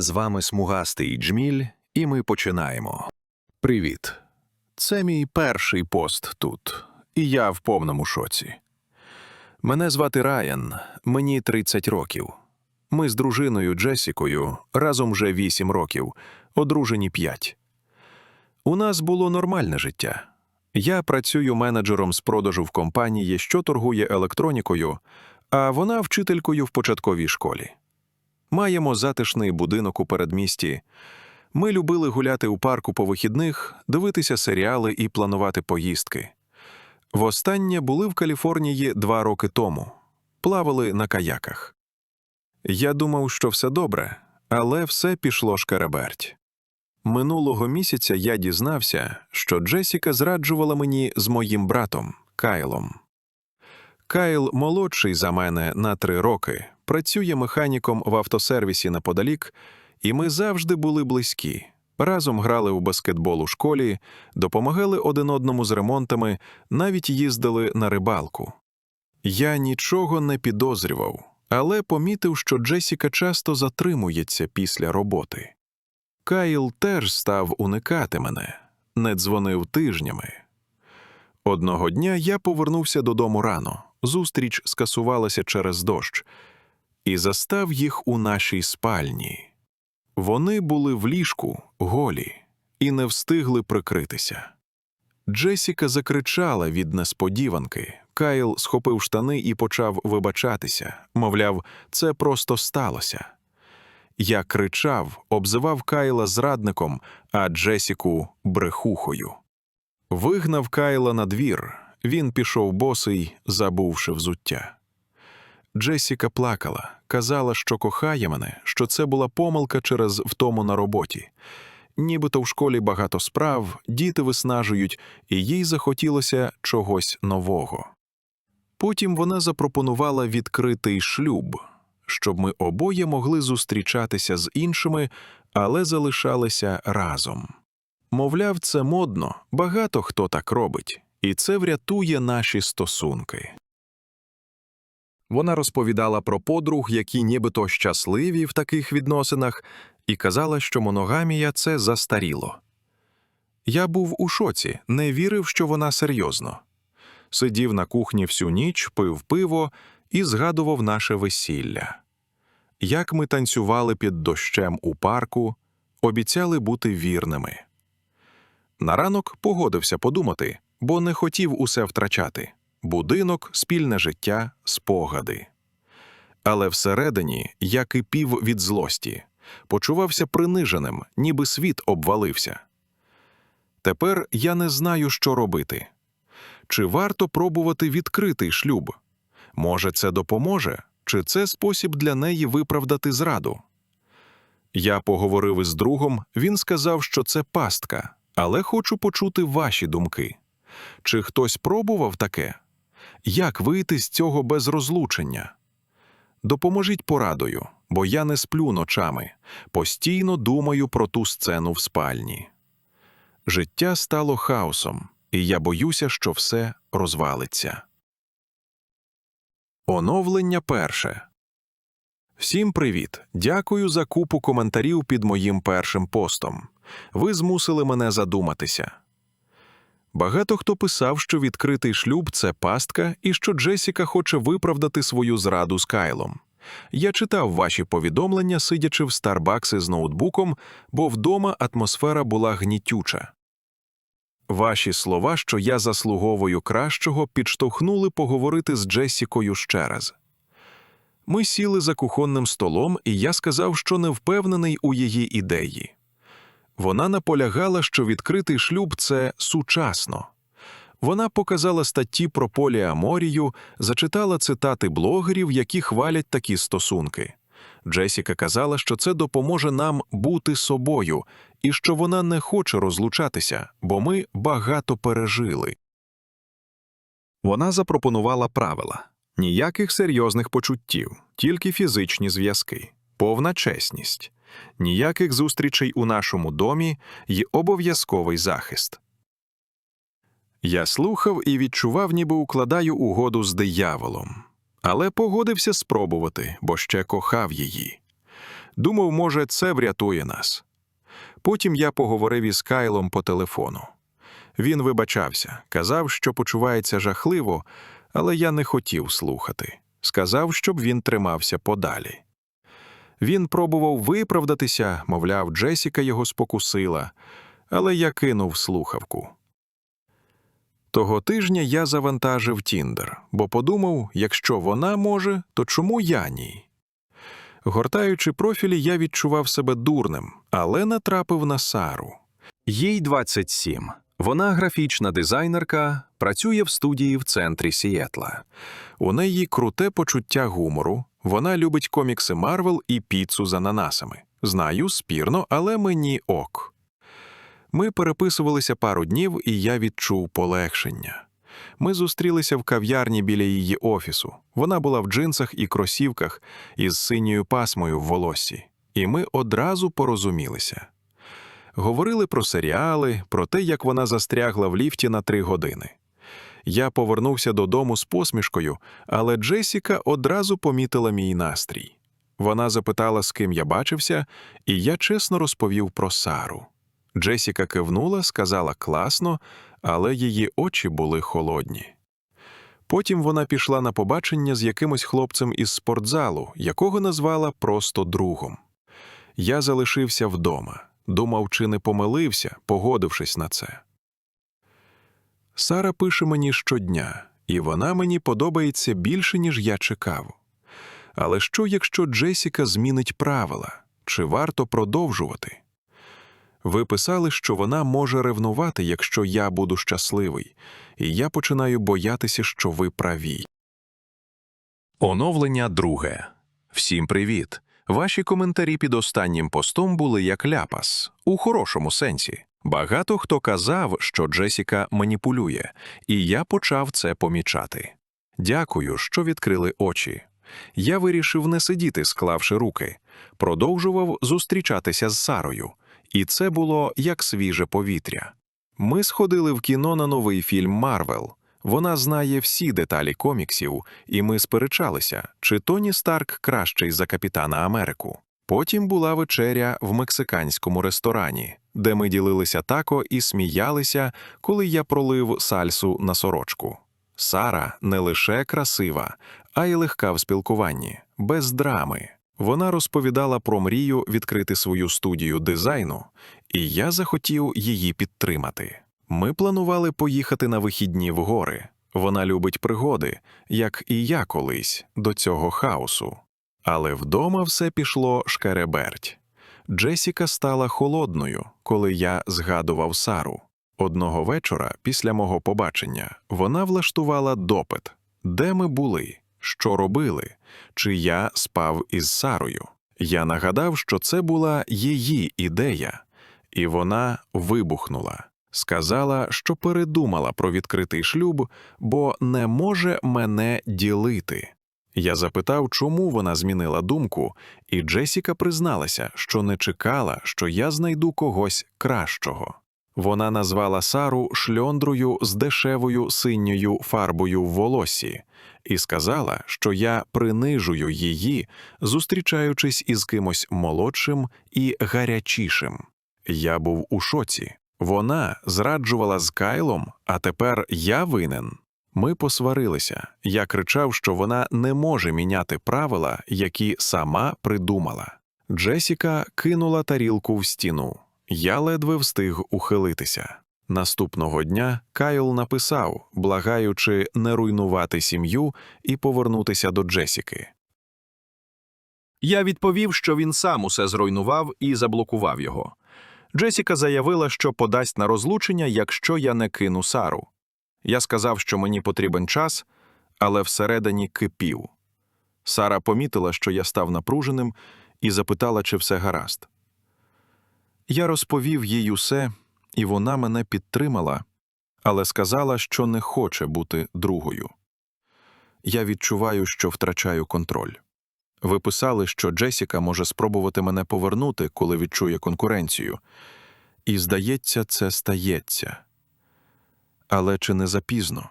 З вами смугастий Джміль, і ми починаємо. Привіт. Це мій перший пост тут, і я в повному шоці. Мене звати Райан, мені 30 років. Ми з дружиною Джесікою разом вже 8 років, одружені 5. У нас було нормальне життя. Я працюю менеджером з продажу в компанії, що торгує електронікою, а вона вчителькою в початковій школі. Маємо затишний будинок у передмісті. Ми любили гуляти у парку по вихідних, дивитися серіали і планувати поїздки. Востаннє були в Каліфорнії два роки тому. Плавали на каяках. Я думав, що все добре, але все пішло шкереберть. Минулого місяця я дізнався, що Джесіка зраджувала мені з моїм братом Кайлом. Кайл молодший за мене на три роки, працює механіком в автосервісі неподалік, і ми завжди були близькі. Разом грали у баскетбол у школі, допомагали один одному з ремонтами, навіть їздили на рибалку. Я нічого не підозрював, але помітив, що Джесіка часто затримується після роботи. Кайл теж став уникати мене, не дзвонив тижнями. Одного дня я повернувся додому рано. Зустріч скасувалася через дощ, і застав їх у нашій спальні. Вони були в ліжку, голі, і не встигли прикритися. Джесіка закричала від несподіванки. Кайл схопив штани і почав вибачатися, мовляв, це просто сталося. Я кричав, обзивав Кайла зрадником, а Джесіку брехухою. Вигнав Кайла на двір. Він пішов босий, забувши взуття. Джесіка плакала, казала, що кохає мене, що це була помилка через втому на роботі. Нібито в школі багато справ, діти виснажують, і їй захотілося чогось нового. Потім вона запропонувала відкритий шлюб, щоб ми обоє могли зустрічатися з іншими, але залишалися разом. Мовляв, це модно, багато хто так робить, і це врятує наші стосунки. Вона розповідала про подруг, які нібито щасливі в таких відносинах, і казала, що моногамія це застаріло. Я був у шоці, не вірив, що вона серйозно. Сидів на кухні всю ніч, пив пиво і згадував наше весілля. Як ми танцювали під дощем у парку, обіцяли бути вірними. На ранок погодився подумати, бо не хотів усе втрачати будинок, спільне життя, спогади. Але всередині я кипів від злості, почувався приниженим, ніби світ обвалився. Тепер я не знаю, що робити. Чи варто пробувати відкритий шлюб? Може, це допоможе, чи це спосіб для неї виправдати зраду? Я поговорив із другом, він сказав, що це пастка, але хочу почути ваші думки. Чи хтось пробував таке? Як вийти з цього без розлучення? Допоможіть порадою, бо я не сплю ночами, постійно думаю про ту сцену в спальні. Життя стало хаосом, і я боюся, що все розвалиться. Оновлення перше. Всім привіт! Дякую за купу коментарів під моїм першим постом. Ви змусили мене задуматися. Багато хто писав, що відкритий шлюб це пастка і що Джесіка хоче виправдати свою зраду з Кайлом. Я читав ваші повідомлення, сидячи в Старбакси з ноутбуком, бо вдома атмосфера була гнітюча. Ваші слова, що я заслуговую кращого, підштовхнули поговорити з Джесікою ще раз. Ми сіли за кухонним столом, і я сказав, що не впевнений у її ідеї. Вона наполягала, що відкритий шлюб це сучасно. Вона показала статті про поліаморію, зачитала цитати блогерів, які хвалять такі стосунки. Джесіка казала, що це допоможе нам бути собою, і що вона не хоче розлучатися, бо ми багато пережили. Вона запропонувала правила ніяких серйозних почуттів, тільки фізичні зв'язки, повна чесність, ніяких зустрічей у нашому домі й обов'язковий захист. Я слухав і відчував, ніби укладаю угоду з дияволом, але погодився спробувати, бо ще кохав її. Думав, може, це врятує нас. Потім я поговорив із Кайлом по телефону. Він вибачався, казав, що почувається жахливо, але я не хотів слухати. Сказав, щоб він тримався подалі. Він пробував виправдатися, мовляв, Джесіка його спокусила, але я кинув слухавку. Того тижня я завантажив Тіндер, бо подумав, якщо вона може, то чому я ні? Гортаючи профілі, я відчував себе дурним, але натрапив на Сару. Їй 27. Вона графічна дизайнерка, працює в студії в центрі Сієтла. У неї круте почуття гумору. Вона любить комікси Марвел і піцу з ананасами. Знаю, спірно, але мені ок. Ми переписувалися пару днів, і я відчув полегшення. Ми зустрілися в кав'ярні біля її офісу. Вона була в джинсах і кросівках із синьою пасмою в волоссі, і ми одразу порозумілися. Говорили про серіали, про те, як вона застрягла в ліфті на три години. Я повернувся додому з посмішкою, але Джесіка одразу помітила мій настрій. Вона запитала, з ким я бачився, і я чесно розповів про Сару. Джесіка кивнула, сказала класно, але її очі були холодні. Потім вона пішла на побачення з якимось хлопцем із спортзалу, якого назвала просто другом. Я залишився вдома, думав, чи не помилився, погодившись на це. Сара пише мені щодня, і вона мені подобається більше, ніж я чекав. Але що, якщо Джесіка змінить правила, чи варто продовжувати? Ви писали, що вона може ревнувати, якщо я буду щасливий, і я починаю боятися, що ви праві. Оновлення друге. Всім привіт. Ваші коментарі під останнім постом були як ляпас, у хорошому сенсі. Багато хто казав, що Джесіка маніпулює, і я почав це помічати. Дякую, що відкрили очі. Я вирішив не сидіти, склавши руки, продовжував зустрічатися з Сарою, і це було як свіже повітря. Ми сходили в кіно на новий фільм Марвел. Вона знає всі деталі коміксів, і ми сперечалися, чи Тоні Старк кращий за Капітана Америку. Потім була вечеря в мексиканському ресторані, де ми ділилися тако і сміялися, коли я пролив сальсу на сорочку. Сара не лише красива, а й легка в спілкуванні, без драми. Вона розповідала про мрію відкрити свою студію дизайну, і я захотів її підтримати. Ми планували поїхати на вихідні в гори. Вона любить пригоди, як і я колись, до цього хаосу. Але вдома все пішло шкереберть. Джесіка стала холодною, коли я згадував Сару. Одного вечора, після мого побачення, вона влаштувала допит, де ми були, що робили, чи я спав із Сарою. Я нагадав, що це була її ідея, і вона вибухнула. Сказала, що передумала про відкритий шлюб, бо не може мене ділити. Я запитав, чому вона змінила думку, і Джесіка призналася, що не чекала, що я знайду когось кращого. Вона назвала Сару шльондрою з дешевою синьою фарбою в волосі, і сказала, що я принижую її, зустрічаючись із кимось молодшим і гарячішим. Я був у шоці. Вона зраджувала з Кайлом, а тепер я винен. Ми посварилися. Я кричав, що вона не може міняти правила, які сама придумала. Джесіка кинула тарілку в стіну. Я ледве встиг ухилитися. Наступного дня Кайл написав, благаючи не руйнувати сім'ю і повернутися до Джесіки. Я відповів, що він сам усе зруйнував і заблокував його. Джесіка заявила, що подасть на розлучення, якщо я не кину Сару. Я сказав, що мені потрібен час, але всередині кипів. Сара помітила, що я став напруженим, і запитала, чи все гаразд. Я розповів їй усе, і вона мене підтримала, але сказала, що не хоче бути другою. Я відчуваю, що втрачаю контроль. Ви писали, що Джесіка може спробувати мене повернути, коли відчує конкуренцію. І, здається, це стається. Але чи не запізно?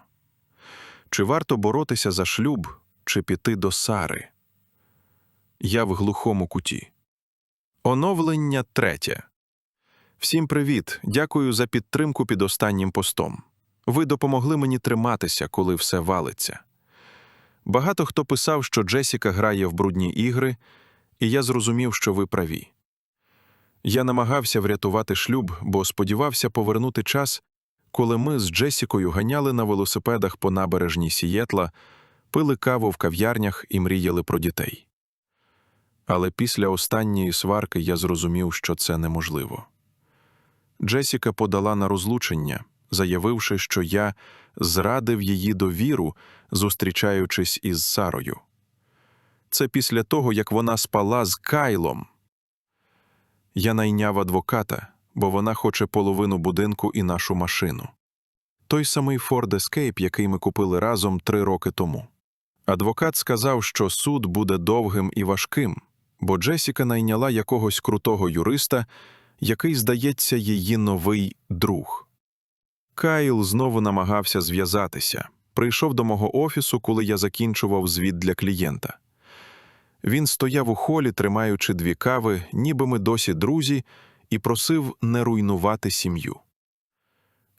Чи варто боротися за шлюб, чи піти до Сари? Я в глухому куті. Оновлення третє. Всім привіт! Дякую за підтримку під останнім постом. Ви допомогли мені триматися, коли все валиться. Багато хто писав, що Джесіка грає в брудні ігри, і я зрозумів, що ви праві. Я намагався врятувати шлюб, бо сподівався повернути час, коли ми з Джесікою ганяли на велосипедах по набережній Сієтла, пили каву в кав'ярнях і мріяли про дітей. Але після останньої сварки я зрозумів, що це неможливо. Джесіка подала на розлучення, заявивши, що я зрадив її довіру, зустрічаючись із Сарою. Це після того, як вона спала з Кайлом. Я найняв адвоката, бо вона хоче половину будинку і нашу машину. Той самий Ford Escape, який ми купили разом три роки тому. Адвокат сказав, що суд буде довгим і важким, бо Джесіка найняла якогось крутого юриста, який, здається, її новий друг. Кайл знову намагався зв'язатися. Прийшов до мого офісу, коли я закінчував звіт для клієнта. Він стояв у холі, тримаючи дві кави, ніби ми досі друзі, і просив не руйнувати сім'ю.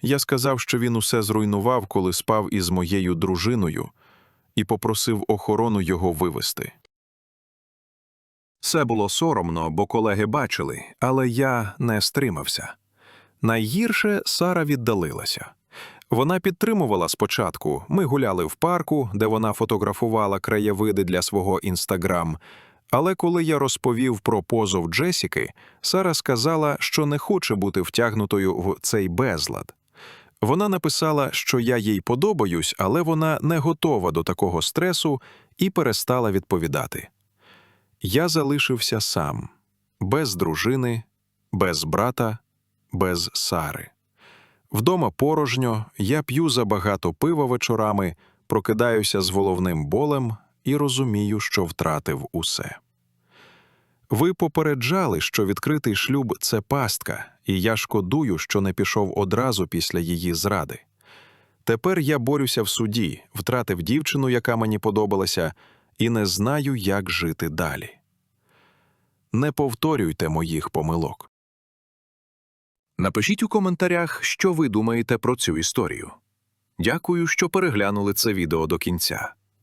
Я сказав, що він усе зруйнував, коли спав із моєю дружиною, і попросив охорону його вивести. Це було соромно, бо колеги бачили, але я не стримався. Найгірше Сара віддалилася. Вона підтримувала спочатку. Ми гуляли в парку, де вона фотографувала краєвиди для свого інстаграм. Але коли я розповів про позов Джесіки, Сара сказала, що не хоче бути втягнутою в цей безлад. Вона написала, що я їй подобаюсь, але вона не готова до такого стресу і перестала відповідати. Я залишився сам, без дружини, без брата, без Сари. Вдома порожньо, я п'ю забагато пива вечорами, прокидаюся з головним болем і розумію, що втратив усе. Ви попереджали, що відкритий шлюб це пастка, і я шкодую, що не пішов одразу після її зради. Тепер я борюся в суді, втратив дівчину, яка мені подобалася, і не знаю, як жити далі. Не повторюйте моїх помилок. Напишіть у коментарях, що ви думаєте про цю історію. Дякую, що переглянули це відео до кінця.